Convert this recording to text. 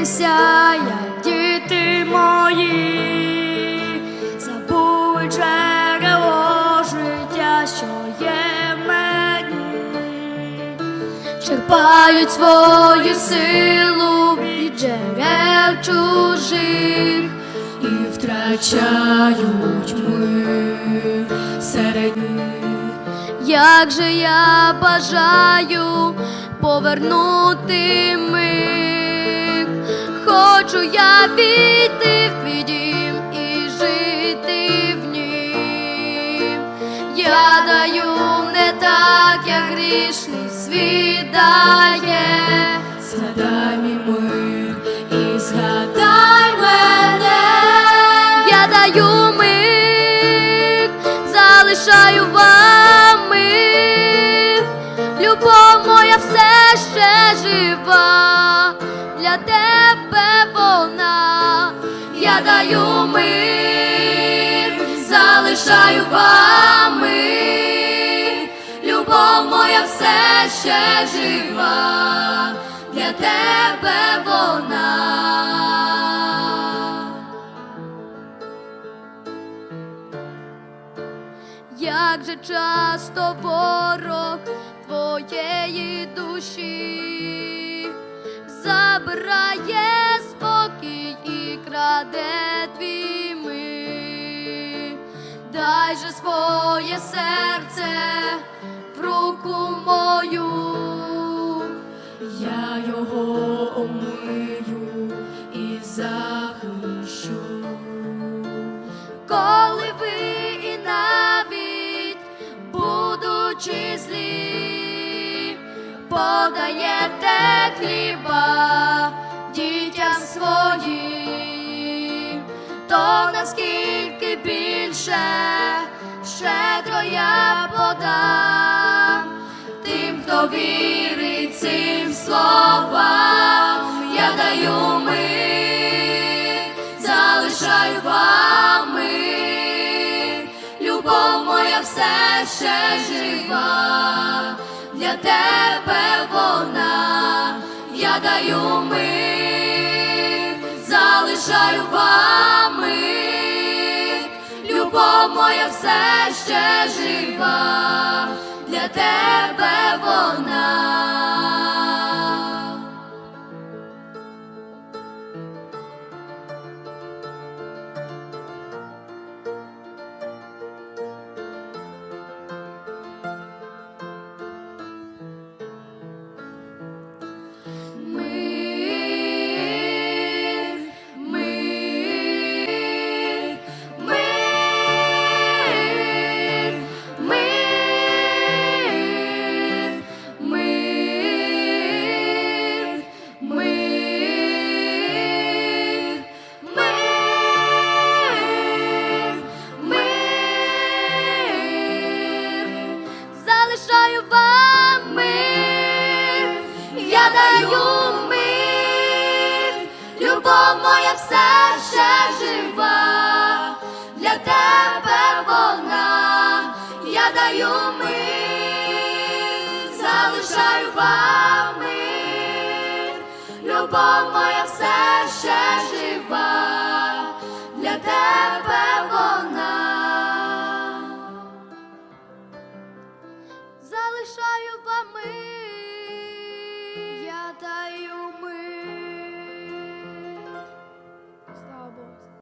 Смійтеся, як діти мої, забули джерело життя, що є в мені, черпають свою силу від джерел чужих і втрачають мир серед. Як же я бажаю повернути мир, хочу я війти в твій дім і жити в нім. Я даю не так, як грішний світ дає. Згадай мій мир і згадай мене. Я даю мир, залишаю ще жива, для тебе вона, я даю мир, залишаю вам. Любов моя все ще жива, для тебе вона. Як же часто ворог твоєї душі забирає спокій і краде твій мир. Дай же своє серце в руку мою, я його омию і захищу. Коли ви і навіть будучи злі, подаєте хліба дітям своїм, то наскільки більше щедро я подам тим, хто вірить цим словам, я даю мир, залишаю вам мир, любов моя все ще жива, для тебе вона, я даю ми, залишаю вам любов моя все ще жива, для тебе вона. Залишаю вам мир, я даю мир, любов моя все ще жива, для тебе вона, я даю мир, залишаю вам мир, любов моя все ще жива, для тебе.